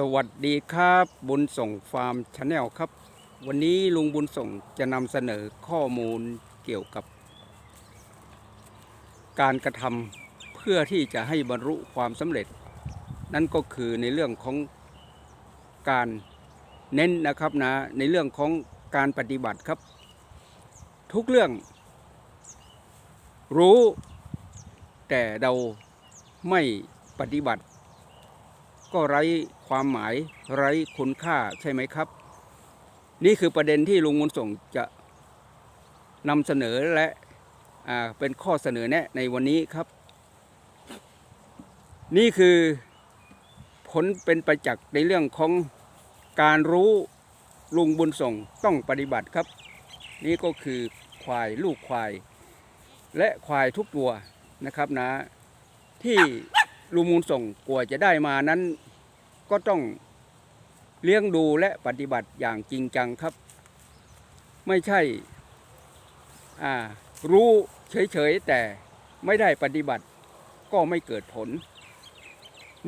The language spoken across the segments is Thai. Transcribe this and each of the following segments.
สวัสดีครับ บุญส่งฟาร์มชาแนลครับ วันนี้ลุงบุญส่งจะนำเสนอข้อมูลเกี่ยวกับ การกระทำเพื่อที่จะให้บรรลุความสำเร็จ นั่นก็คือในเรื่องของการเน้นนะครับนะในเรื่องของการปฏิบัติครับ ทุกเรื่อง รู้ แต่เราไม่ปฏิบัติ ก็ไร้ความหมายไร้คุณค่าใช่ไหมครับ นี่คือประเด็นที่ลุงมุนส่งจะนำเสนอและเป็นข้อเสนอแนะในวันนี้ครับ นี่คือผลเป็นประจักษ์ในเรื่องของการรู้ลุงบุญส่งต้องปฏิบัติครับ นี่ก็คือควายลูกควาย และควายทุกตัวนะครับนะที่ ลุงมูลส่งกว่าจะได้มานั้น ก็ต้องเลี้ยงดูและปฏิบัติอย่างจริงจังครับ ไม่ใช่อ่ารู้เฉยๆแต่ไม่ได้ปฏิบัติก็ไม่เกิดผล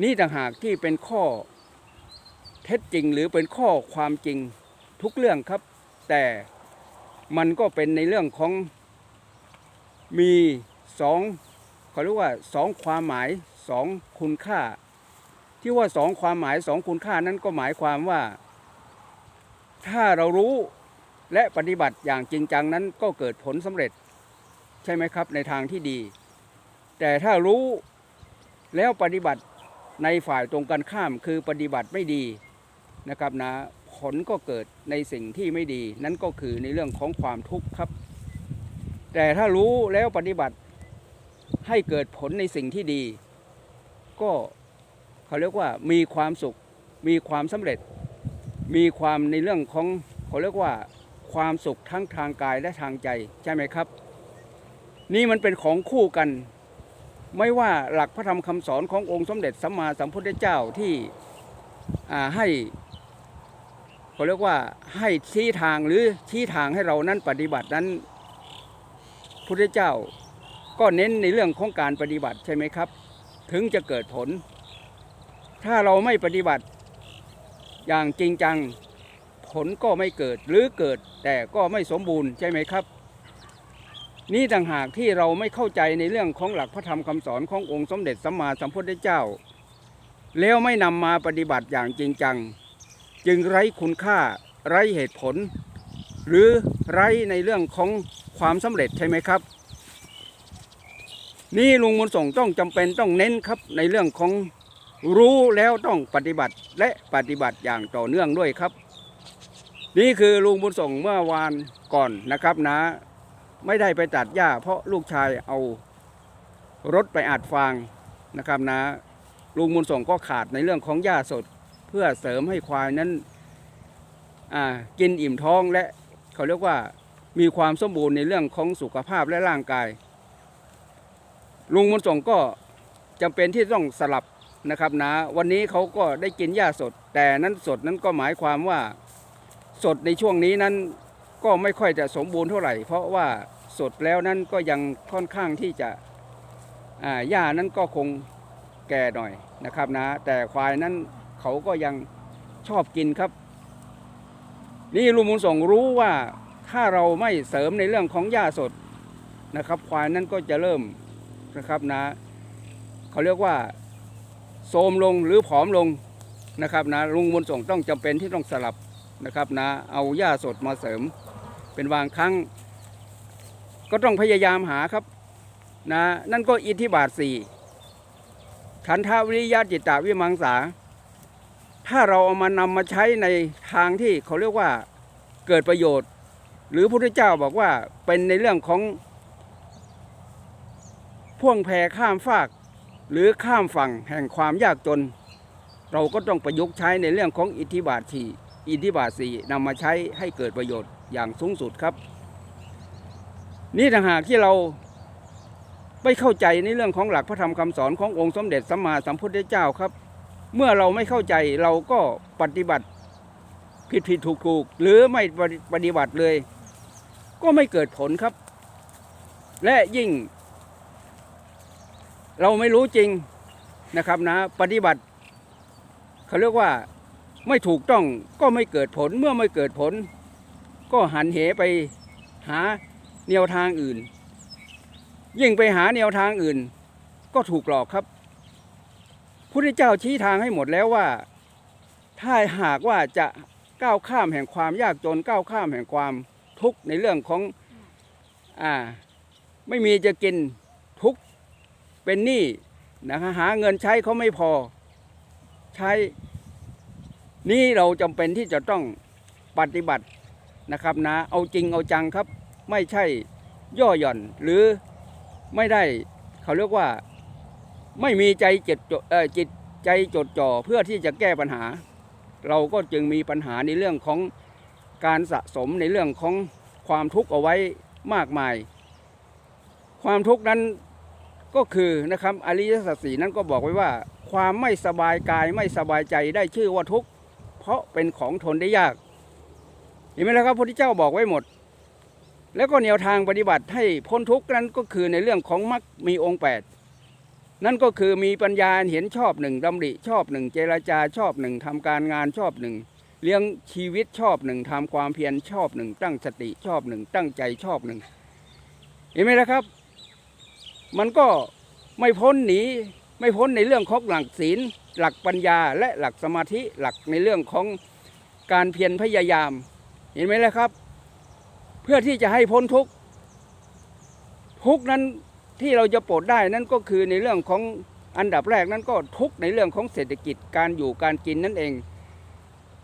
นี่ต่างหากที่เป็นข้อเท็จจริงหรือเป็นข้อความจริงทุกเรื่องครับ แต่มันก็เป็นในเรื่องของมีสองเขาเรียกว่าสองความหมาย สองคุณค่า ที่ว่าสองความหมายสองคุณค่านั้นก็หมายความว่า ถ้าเรารู้และปฏิบัติอย่างจริงจังนั้นก็เกิดผลสำเร็จ ใช่ไหมครับในทางที่ดี แต่ถ้ารู้แล้วปฏิบัติในฝ่ายตรงกันข้ามคือปฏิบัติไม่ดีนะครับนะผลก็เกิดในสิ่งที่ไม่ดีนั่นก็คือในเรื่องของความทุกข์ครับ แต่ถ้ารู้แล้วปฏิบัติให้เกิดผลในสิ่งที่ดี ก็เขาเรียกว่ามีความสุข มีความสำเร็จ มีความในเรื่องของเขาเรียกว่าความสุขทั้งทางกายและทางใจใช่ไหมครับ นี่มันเป็นของคู่กัน ไม่ว่าหลักพระธรรมคำสอนขององค์สมเด็จสัมมาสัมพุทธเจ้าที่ให้เขาเรียกว่าให้ชี้ทางหรือชี้ทางให้เรานั้นปฏิบัตินั้นพุทธเจ้าก็เน้นในเรื่องของการปฏิบัติใช่ไหมครับ ถึงจะเกิดผล ถ้าเราไม่ปฏิบัติ อย่างจริงจังผลก็ไม่เกิดหรือเกิดแต่ก็ไม่สมบูรณ์ใช่ไหมครับ นี่ต่างหากที่เราไม่เข้าใจในเรื่องของหลักพระธรรมคำสอนขององค์สมเด็จสัมมาสัมพุทธเจ้า แล้วไม่นำมาปฏิบัติอย่างจริงจัง จึงไร้คุณค่าไร้เหตุผล หรือไร้ในเรื่องของความสำเร็จใช่ไหมครับ นี่ลุงบุญส่งต้องจำเป็นต้องเน้นครับในเรื่องของรู้แล้วต้องปฏิบัติและปฏิบัติอย่างต่อเนื่องด้วยครับ นี่คือลุงบุญส่งเมื่อวานก่อนนะครับนะ ไม่ได้ไปตัดหญ้า เพราะลูกชายเอารถไปอัดฟางนะครับนะ ลุงบุญส่งก็ขาดในเรื่องของหญ้าสด เพื่อเสริมให้ควายนั้นกินอิ่มท้องและเขาเรียกว่ามีความสมบูรณ์ในเรื่องของสุขภาพและร่างกาย ลุงบุญส่งก็จำเป็นที่ต้องสลับนะครับนะวันนี้เขาก็ได้กินหญ้าสด แต่นั้นสดนั้นก็หมายความว่าสดในช่วงนี้นั้นก็ไม่ค่อยจะสมบูรณ์เท่าไหร่ เพราะว่าสดแล้วนั้นก็ยังค่อนข้างที่จะหญ้านั้นก็คงแก่หน่อยนะครับนะ แต่ควายนั้นเขาก็ยังชอบกินครับ นี่ลุงบุญส่งรู้ว่าถ้าเราไม่เสริมในเรื่องของหญ้าสดนะครับ ควายนั้นก็จะเริ่ม นะครับนะเขาเรียกว่าโทรมลงหรือผอมลงนะครับนะลุงบุญส่งต้องจำเป็นที่ต้องสลับนะครับนะเอาหญ้าสดมาเสริม เป็นบางครั้ง ก็ต้องพยายามหาครับนะนั่นก็อิทธิบาทสี่ฉันทาวิริยะจิตตวิมังสา ถ้าเราเอามานำมาใช้ในทางที่เขาเรียกว่าเกิดประโยชน์ หรือพระพุทธเจ้าบอกว่าเป็นในเรื่องของ พ่วงแพข้ามฟาก หรือข้ามฝั่งแห่งความยากจน เราก็ต้องประยุกต์ใช้ในเรื่องของอิทธิบาทสี่อิทธิบาทสี่นำมาใช้ให้เกิดประโยชน์อย่างสูงสุดครับ นี่ต่างหากที่เราไม่เข้าใจในเรื่องของหลักพระธรรมคำสอนขององค์สมเด็จสัมมาสัมพุทธเจ้าครับ เมื่อเราไม่เข้าใจเราก็ปฏิบัติผิดผิดถูกถูกหรือไม่ปฏิบัติเลย ก็ไม่เกิดผลครับ และยิ่ง เราไม่รู้จริงนะครับนะปฏิบัติเขาเรียกว่าไม่ถูกต้องก็ไม่เกิดผลเมื่อไม่เกิดผล ก็หันเหไปหาแนวทางอื่น ยิ่งไปหาแนวทางอื่น ก็ถูกหลอกครับพุทธเจ้าชี้ทางให้หมดแล้วว่า ถ้าหากว่าจะก้าวข้ามแห่งความยากจนก้าวข้ามแห่งความทุกข์ในเรื่องของอ่าไม่มีจะกิน เป็นหนี้นะคะหาเงินใช้เขาไม่พอ ใช้นี่เราจำเป็นที่จะต้องปฏิบัตินะครับนะ เอาจริงเอาจังครับ ไม่ใช่ย่อหย่อนหรือไม่ได้เขาเรียกว่าไม่มีใจจิตจดจิตใจจดจ่อเพื่อที่จะแก้ปัญหา เราก็จึงมีปัญหาในเรื่องของการสะสมในเรื่องของความทุกข์เอาไว้มากมาย ความทุกข์นั้น ก็คือนะครับอริยสัจสีนั้นก็บอกไว้ว่า ความไม่สบายกายไม่สบายใจได้ชื่อว่าทุกข์เพราะเป็นของทนได้ยากเห็นไหมล่ะครับพระพุทธเจ้าบอกไว้หมด แล้วก็แนวทางปฏิบัติให้พ้นทุกข์นั้นก็คือในเรื่องของมรรคมีองค์แปดนั่นก็คือมีปัญญาเห็นชอบหนึ่งดำริชอบหนึ่งเจรจาชอบหนึ่งทำการงานชอบหนึ่งเลี้ยงชีวิตชอบหนึ่งทำความเพียรชอบหนึ่งตั้งสติชอบหนึ่งตั้งใจชอบหนึ่งเห็นไหมล่ะครับ มันก็ไม่พ้นหนีไม่พ้นในเรื่องของหลักศีล หลักปัญญา และหลักสมาธิหลักในเรื่องของการเพียรพยายาม เห็นไหมล่ะครับ เพื่อที่จะให้พ้นทุกทุกนั้นที่เราจะปลดได้นั่นก็คือในเรื่องของอันดับแรกนั้นก็ทุกในเรื่องของเศรษฐกิจการอยู่การกินนั่นเอง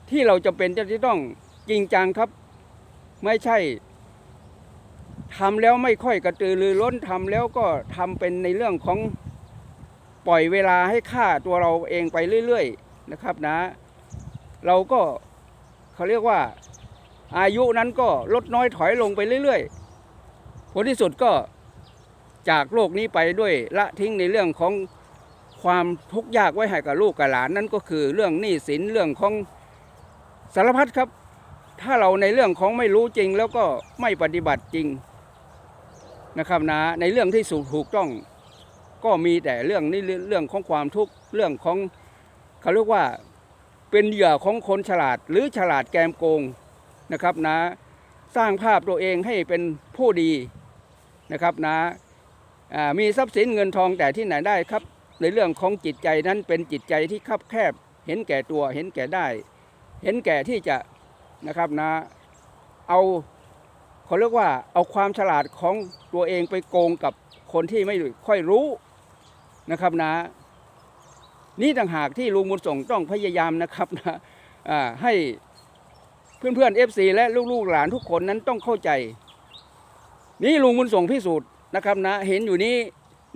ที่เราจะเป็นจะต้องจริงจังครับ ไม่ใช่ ทำแล้วไม่ค่อยกระตือรือร้นทำแล้วก็ทำเป็นในเรื่องของปล่อยเวลาให้ฆ่าตัวเราเองไปเรื่อยๆนะครับนะ เราก็เขาเรียกว่าอายุนั้นก็ลดน้อยถอยลงไปเรื่อยๆ ผลที่สุดก็จากโลกนี้ไปด้วยละทิ้งในเรื่องของความทุกข์ยากไว้ให้กับลูกกับหลานนั่นก็คือเรื่องหนี้สินเรื่องของสารพัดครับ ถ้าเราในเรื่องของไม่รู้จริงแล้วก็ไม่ปฏิบัติจริง นะครับนะในเรื่องที่สูถูกต้องก็มีแต่เรื่องนี้เรื่องของความทุกข์เรื่องของเขาเรียกว่าเป็นเหยื่อของคนฉลาดหรือฉลาดแกมโกงนะครับนะสร้างภาพตัวเองให้เป็นผู้ดีนะครับนะอ่ามีทรัพย์สินเงินทองแต่ที่ไหนได้ครับ ในเรื่องของจิตใจนั้นเป็นจิตใจที่คับแคบ เห็นแก่ตัวเห็นแก่ได้ เห็นแก่ที่จะนะครับนะเอา เขาเรียกว่าเอาความฉลาดของตัวเองไปโกงกับคนที่ไม่ค่อยรู้นะครับนะ นี่ต่างหากที่ลุงบุญส่งต้องพยายามนะครับนะอ่าให้เพื่อนๆ FC และลูกๆหลานทุกคนนั้นต้องเข้าใจ นี่ลุงบุญส่งพิสูจน์นะครับนะ เห็นอยู่นี้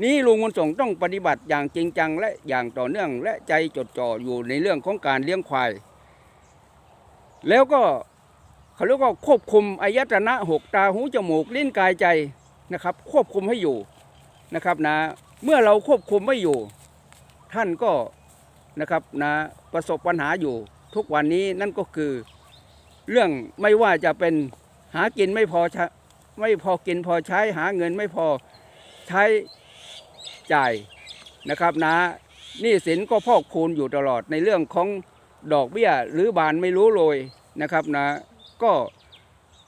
นี่ลุงบุญส่งต้องปฏิบัติอย่างจริงจัง และอย่างต่อเนื่องและใจจดจ่ออยู่ในเรื่องของการเลี้ยงควาย แล้วก็ เขาเรียกว่าควบคุมอายตนะหกตาหูจมูกลิ้นกายใจนะครับ ควบคุมให้อยู่นะครับนะเมื่อเราควบคุมไม่อยู่ ท่านก็นะครับนะประสบปัญหาอยู่ทุกวันนี้นั่นก็คือ เรื่องไม่ว่าจะเป็นหากินไม่พอใช้ไม่พอกินพอใช้หาเงินไม่พอใช้จ่ายนะครับนะหนี้สินก็พอกพูนอยู่ตลอดในเรื่องของดอกเบี้ยหรือบานไม่รู้โรยนะครับนะ ก็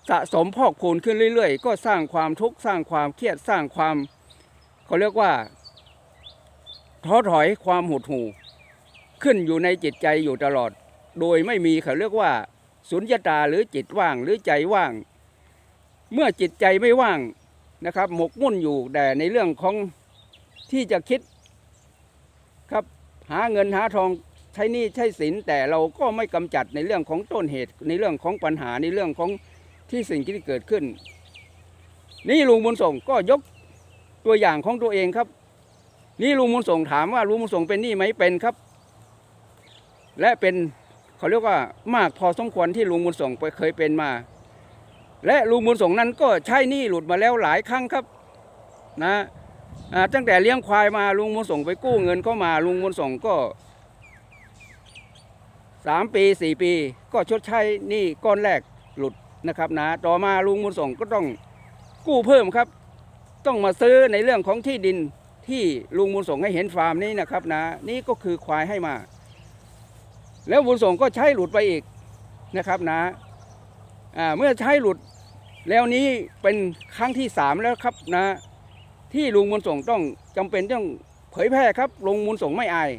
สะสมพอกพูนขึ้นเรื่อย ๆ ก็สร้างความทุกข์สร้างความเครียดสร้างความเขาเรียกว่าท้อถอยความหดหู่ ขึ้นอยู่ในจิตใจอยู่ตลอด โดยไม่มีเขาเรียกว่าสุญญตาหรือจิตว่างหรือใจว่าง เมื่อจิตใจไม่ว่างนะครับ หมกมุ่นอยู่แต่ในเรื่องของที่จะคิดครับหาเงินหาทอง ใช้นี้ใช้สินแต่เราก็ไม่กำจัดในเรื่องของต้นเหตุ ในเรื่องของปัญหาในเรื่องของที่สิ่งที่เกิดขึ้น นี่ลุงบุญส่งก็ยกตัวอย่างของตัวเองครับ นี่ลุงบุญส่งถามว่าลุงบุญส่งเป็นนี้ไหมเป็นครับ และเป็นเขาเรียกว่ามากพอสมควรที่ลุงบุญส่งเคยเป็นมา และลุงบุญส่งนั้นก็ใช้นี้หลุดมาแล้วหลายครั้งครับนะตั้งแต่เลี้ยงควายมาลุงบุญส่งไปกู้เงินเข้ามาลุงบุญส่งก็ สามปีสี่ปี ก็ชดใช้หนี้ก้อนแรกหลุดนะครับนะต่อมาลุงบุญส่งก็ต้องกู้เพิ่มครับ ต้องมาซื้อในเรื่องของที่ดินที่ลุงบุญส่งให้เห็นฟาร์มนี้นะครับนะนี่ก็คือควายให้มา แล้วบุญส่งก็ใช้หลุดไปอีกนะครับนะอ่าเมื่อใช้หลุดแล้วนี้เป็นครั้งที่สามแล้วครับนะที่ลุงบุญส่งต้องจำเป็นต้องเผยแพร่ครับลุงบุญส่งไม่อาย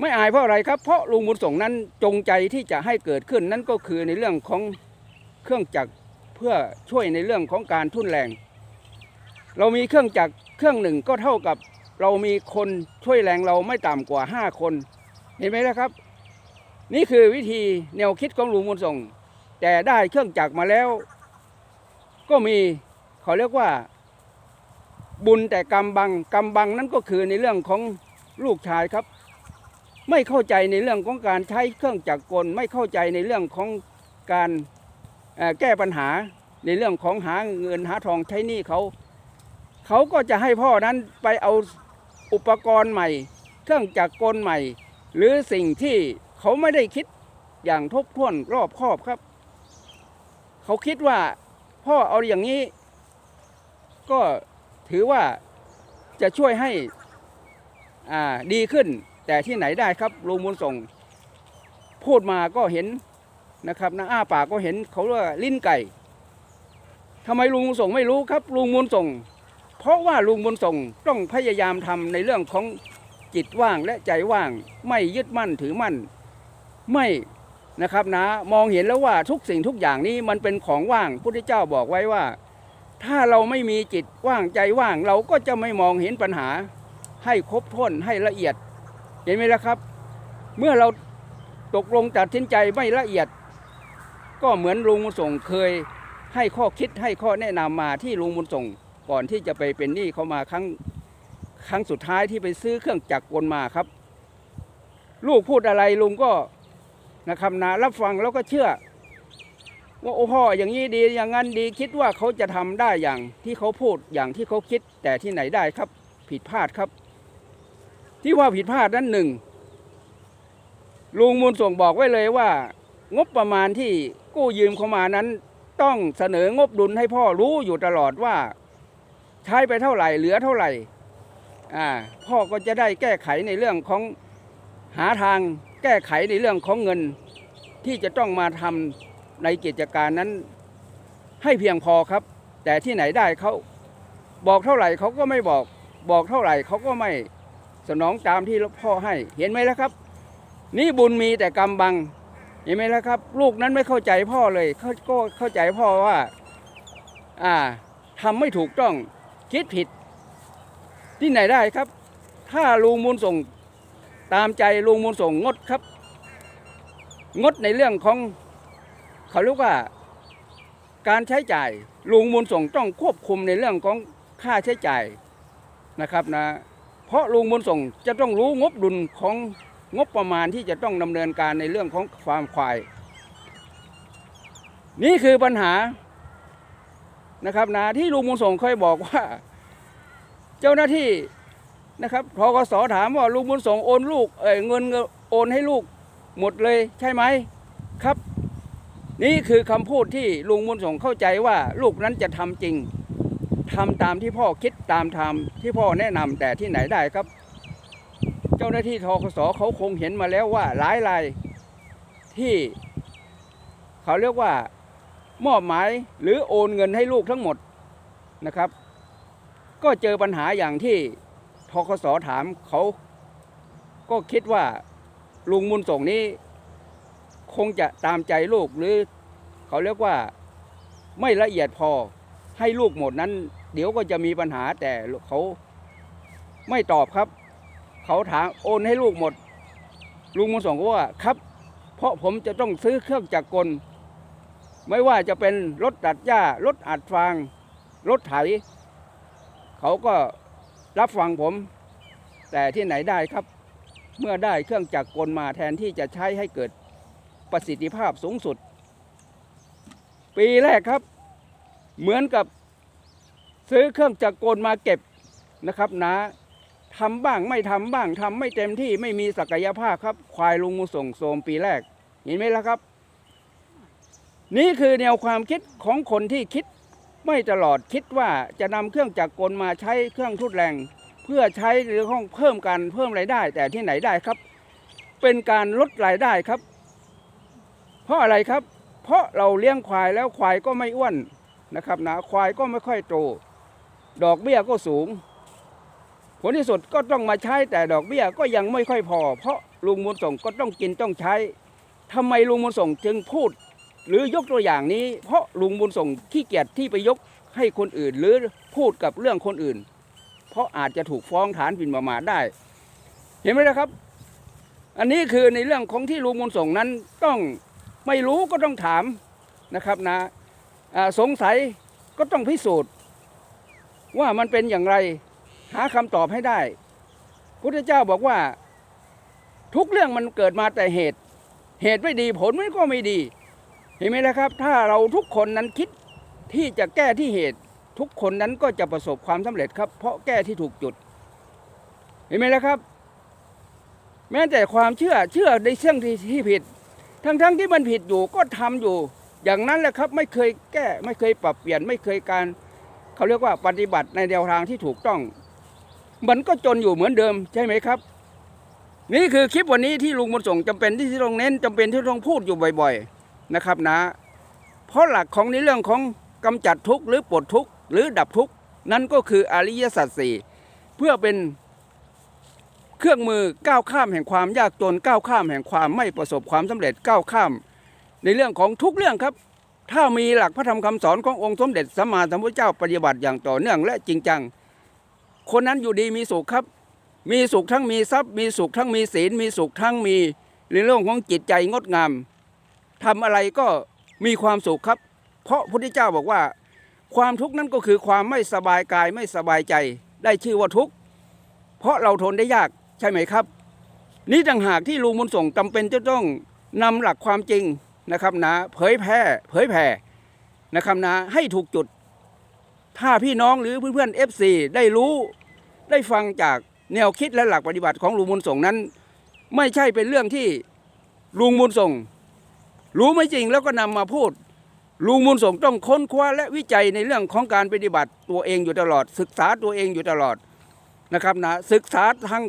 ไม่อายเพราะอะไรครับ เพราะลุงบุญส่งนั้นจงใจที่จะให้เกิดขึ้นนั่นก็คือในเรื่องของเครื่องจักรเพื่อช่วยในเรื่องของการทุ่นแรง เรามีเครื่องจักรเครื่องหนึ่งก็เท่ากับเรามีคนช่วยแรงเราไม่ต่ำกว่า 5 คน เห็นไหมนะครับ นี่คือวิธีแนวคิดของลุงบุญส่ง แต่ได้เครื่องจักรมาแล้ว ก็มีเขาเรียกว่า บุญแต่กรรมบังกรรมบังนั่นก็คือในเรื่องของลูกชายครับ ไม่เข้าใจในเรื่องของการใช้เครื่องจักรกล ไม่เข้าใจในเรื่องของการแก้ปัญหาในเรื่องของหาเงินหาทองใช้หนี้เขาเขาก็จะให้พ่อนั้นไปเอาอุปกรณ์ใหม่ เครื่องจักรกลใหม่ หรือสิ่งที่เขาไม่ได้คิดอย่างทบทวนรอบคอบครับ เขาคิดว่าพ่อเอาอย่างนี้ ก็ถือว่าจะช่วยให้ดีขึ้น แต่ที่ไหนได้ครับลุงบุญส่ง พูดมาก็เห็นนะครับนะอ้าปากก็เห็นเขาว่าลิ้นไก่ทำไมลุงบุญส่งไม่รู้ครับลุงบุญส่ง เพราะว่าลุงบุญส่งต้องพยายามทำในเรื่องของจิตว่างและใจว่าง ไม่ยึดมั่นถือมั่น ไม่นะครับนะมองเห็นแล้วว่าทุกสิ่งทุกอย่างนี้มันเป็นของว่างพุทธเจ้าบอกไว้ว่า ถ้าเราไม่มีจิตว่างใจว่าง เราก็จะไม่มองเห็นปัญหา ให้ครบถ้วนให้ละเอียด เห็นไหมล่ะครับ เมื่อเราตกลงตัดสินใจไม่ละเอียด ก็เหมือนลุงบุญส่งเคยให้ข้อคิดให้ข้อแนะนำมาที่ลุงบุญส่งก่อนที่จะไปเป็นหนี้เขามาครั้งครั้งสุดท้ายที่ไปซื้อเครื่องจักรกลมาครับ ลูกพูดอะไรลุงก็นะครับนะรับฟังแล้วก็เชื่อ ว่าโอ้พ่ออย่างนี้ดีอย่างนั้นดีคิดว่าเขาจะทำได้อย่างที่เขาพูดอย่างที่เขาคิดแต่ที่ไหนได้ครับ ผิดพลาดครับ ที่ว่าผิดพลาดนั้นหนึ่งลุงมูลส่งบอกไว้เลยว่า งบประมาณที่กู้ยืมเข้ามานั้น ต้องเสนองบดุลให้พ่อรู้อยู่ตลอดว่า ใช้ไปเท่าไหร่เหลือเท่าไหร่อ่าพ่อก็จะได้แก้ไขในเรื่องของหาทางแก้ไขในเรื่องของเงิน ที่จะต้องมาทำในกิจการนั้น ให้เพียงพอครับ แต่ที่ไหนได้เขาบอกเท่าไหร่เขาก็ไม่บอก บอกเท่าไหร่เขาก็ไม่ สนองตามที่พ่อให้ เห็นไหมล่ะครับ นี่บุญมีแต่กรรมบัง เห็นไหมล่ะครับ ลูกนั้นไม่เข้าใจพ่อเลยเขาก็เข้าใจพ่อว่า อ่าทำไม่ถูกต้องคิดผิด ที่ไหนได้ครับ ถ้าลุงมูลส่งตามใจลุงมูลส่งงดครับ งดในเรื่องของเขาเรียกว่าการใช้จ่ายลุงมูลส่งต้องควบคุมในเรื่องของค่าใช้จ่ายนะครับนะ เพราะลุงบุญส่งจะต้องรู้งบดุลของงบประมาณที่จะต้องดำเนินการในเรื่องของฟาร์มควาย นี่คือปัญหานะครับนะที่ลุงบุญส่งเคยบอกว่า เจ้าหน้าที่นะครับทกสถามว่าลุงบุญส่งโอนลูกเอ้ยเงินโอนให้ลูกหมดเลยใช่ไหมครับ นี่คือคำพูดที่ลุงบุญส่งเข้าใจว่าลูกนั้นจะทำจริง ทำตามที่พ่อคิดตามทำที่พ่อแนะนำแต่ที่ไหนได้ครับ เจ้าหน้าที่ทกสเขาคงเห็นมาแล้วว่าหลายรายที่เขาเรียกว่ามอบหมายหรือโอนเงินให้ลูกทั้งหมดนะครับ ก็เจอปัญหาอย่างที่ทกสถามเขาก็คิดว่าลุงมุนส่งนี้ คงจะตามใจลูกหรือเขาเรียกว่าไม่ละเอียดพอให้ลูกหมดนั้น เดี๋ยวก็จะมีปัญหาแต่เขาไม่ตอบครับ เขาถามโอนให้ลูกหมด ลุงมุนส่งก็ว่าครับ เพราะผมจะต้องซื้อเครื่องจักรกล ไม่ว่าจะเป็นรถตัดหญ้ารถอัดฟาง รถไถ เขาก็รับฟังผม แต่ที่ไหนได้ครับ เมื่อได้เครื่องจักรกลมาแทนที่จะใช้ให้เกิดประสิทธิภาพสูงสุด ปีแรกครับ เหมือนกับ ซื้อเครื่องจักรกลมาเก็บนะครับนะทำบ้างไม่ทำบ้างทำไม่เต็มที่ไม่มีศักยภาพครับ ควายลุงมูส่งโสมปีแรก เห็นไหมล่ะครับ นี่คือแนวความคิดของคนที่คิดไม่ตลอดคิดว่าจะนำเครื่องจักรกลมาใช้เครื่องทุนแรง เพื่อใช้หรือห้องเพิ่มกันเพิ่มรายได้ แต่ที่ไหนได้ครับ เป็นการลดรายได้ครับ เพราะอะไรครับ เพราะเราเลี้ยงควายแล้วควายก็ไม่อ้วนนะครับนะควายก็ไม่ค่อยโต ดอกเบี้ยก็สูง ผลที่สุดก็ต้องมาใช้แต่ดอกเบี้ยก็ยังไม่ค่อยพอ เพราะลุงมูลส่งก็ต้องกินต้องใช้ทำไมลุงมูลส่งจึงพูด หรือยกตัวอย่างนี้ เพราะลุงบุญส่งขี้เกียจที่ไปยกให้คนอื่น หรือพูดกับเรื่องคนอื่น เพราะอาจจะถูกฟ้องฐานหมิ่นประมาทได้ เห็นไหมนะครับ อันนี้คือในเรื่องของที่ลุงบุญส่งนั้นต้องไม่รู้ก็ต้องถามนะครับนะสงสัยก็ต้องพิสูจน์ ว่ามันเป็นอย่างไร หาคำตอบให้ได้ พุทธเจ้าบอกว่า ทุกเรื่องมันเกิดมาแต่เหตุ เหตุไม่ดีผลมันก็ไม่ดี เห็นไหมนะครับ ถ้าเราทุกคนนั้นคิดที่จะแก้ที่เหตุ ทุกคนนั้นก็จะประสบความสำเร็จครับ เพราะแก้ที่ถูกจุด เห็นไหมล่ะครับ แม้แต่ความเชื่อเชื่อในเรื่องที่ที่ผิด ทั้งๆที่มันผิดอยู่ก็ทำอยู่ อย่างนั้นแหละครับ ไม่เคยแก้ไม่เคยปรับเปลี่ยนไม่เคยการ เขาเรียกว่าปฏิบัติในแนวทางที่ถูกต้อง มันก็จนอยู่เหมือนเดิมใช่ไหมครับ นี่คือคลิปวันนี้ที่ลุงบุญส่งจำเป็นที่ต้องเน้นจำเป็นที่ต้องพูดอยู่บ่อย ๆนะครับนะ เพราะหลักของในเรื่องของกำจัดทุกข์หรือปลดทุกข์หรือดับทุกข์นั่นก็คืออริยสัจสี่เพื่อเป็นเครื่องมือก้าวข้ามแห่งความยากจนก้าวข้ามแห่งความไม่ประสบความสำเร็จก้าวข้าม ในเรื่องของทุกเรื่องครับ ถ้ามีหลักพระธรรมคำสอนขององค์สมเด็จสัมมาสัมพุทธเจ้าปฏิบัติอย่างต่อเนื่องและจริงจัง คนนั้นอยู่ดีมีสุขครับ มีสุขทั้งมีทรัพย์ มีสุขทั้งมีศีล มีสุขทั้งมีในเรื่องของจิตใจงดงามทำอะไรก็มีความสุขครับ เพราะพระพุทธเจ้าบอกว่า ความทุกข์นั้นก็คือความไม่สบายกายไม่สบายใจ ได้ชื่อว่าทุกข์เพราะเราทนได้ยากใช่ไหมครับ นี่ต่างหากที่ลุงมุนส่งจำเป็นจะต้องนำหลักความจริง นะครับนะเผยแพร่เผยแผ่นะครับนะให้ถูกจุด ถ้าพี่น้องหรือเพื่อนๆ FC ได้รู้ได้ฟังจากแนวคิดและหลักปฏิบัติของลุงมุนส่งนั้น ไม่ใช่เป็นเรื่องที่ลุงมุนส่ง รู้ไม่จริงแล้วก็นำมาพูดลุงมุนส่งต้องค้นคว้าและวิจัยในเรื่องของการปฏิบัติตัวเองอยู่ตลอด ศึกษาตัวเองอยู่ตลอดนะครับนะศึกษาทาง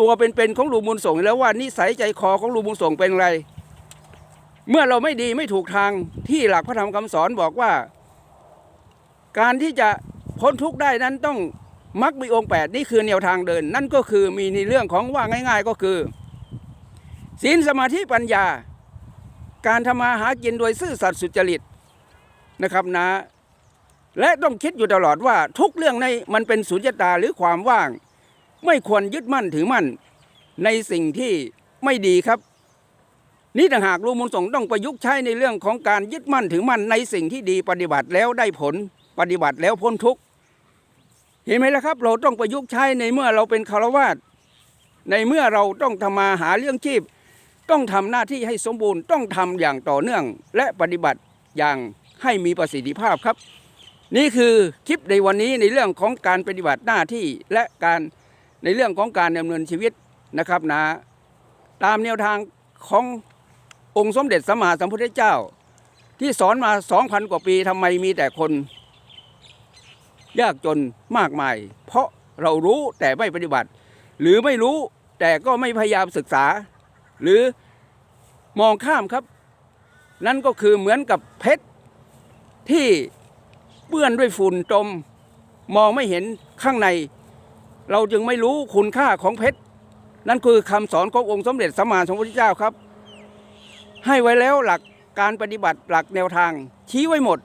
ตัวเป็นๆของลุงมุนส่งแล้วว่านิสัยใจคอของลุงมุนส่งเป็นไร เมื่อเราไม่ดีไม่ถูกทางที่หลักพระธรรมคำสอนบอกว่า การที่จะพ้นทุกข์ได้นั้นต้องมักมีองค์แปดนี่คือแนวทางเดิน นั่นก็คือมีในเรื่องของว่าง่าย ๆ ก็คือศีลสมาธิปัญญา การทำมาหากินโดยซื่อสัตย์สุจริตนะครับนะ และต้องคิดอยู่ตลอดว่าทุกเรื่องในมันเป็นสุญญตาหรือความว่าง ไม่ควรยึดมั่นถือมั่นในสิ่งที่ไม่ดีครับ นี่ต่างหากลุงมุนส่งต้องประยุกต์ใช้ในเรื่องของการยึดมั่นถือมั่นในสิ่งที่ดีปฏิบัติแล้วได้ผลปฏิบัติแล้วพ้นทุกข์เห็นไหมล่ะครับ เราต้องประยุกต์ใช้ในเมื่อเราเป็นคารวาสในเมื่อเราต้องทำมาหาเลี้ยงชีพ ต้องทำหน้าที่ให้สมบูรณ์ต้องทำอย่างต่อเนื่อง และปฏิบัติอย่างให้มีประสิทธิภาพครับ นี่คือคลิปในวันนี้ในเรื่องของการปฏิบัติหน้าที่และการในเรื่องของการดำเนินชีวิตนะครับนะ ตามแนวทางของ องค์สมเด็จสัมมาสัมพุทธเจ้า ที่สอนมาสองพันกว่าปีทำไมมีแต่คน ยากจนมากมาย เพราะเรารู้แต่ไม่ปฏิบัติ หรือไม่รู้แต่ก็ไม่พยายามศึกษา หรือมองข้ามครับ นั่นก็คือเหมือนกับเพชรที่เปื้อนด้วยฝุ่นจมมองไม่เห็นข้างใน เราจึงไม่รู้คุณค่าของเพชรนั่นคือคำสอนขององค์สมเด็จสัมมาสัมพุทธเจ้าครับ ให้ไว้แล้วหลักการปฏิบัติหลักแนวทาง ชี้ไว้หมด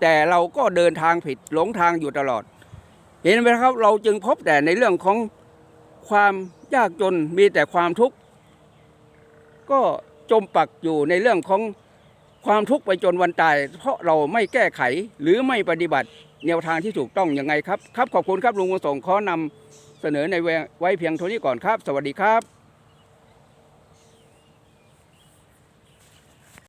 แต่เราก็เดินทางผิดหลงทางอยู่ตลอด เห็นไหมครับเราจึงพบแต่ในเรื่องของความยากจนมีแต่ความทุกข์ก็จมปักอยู่ในเรื่องของความทุกข์ไปจนวันตาย เพราะเราไม่แก้ไขหรือไม่ปฏิบัติแนวทางที่ถูกต้องยังไงครับ ครับขอบคุณครับลุงบุญส่งขอนำเสนอในไว้เพียงเท่านี้ก่อนครับ สวัสดีครับ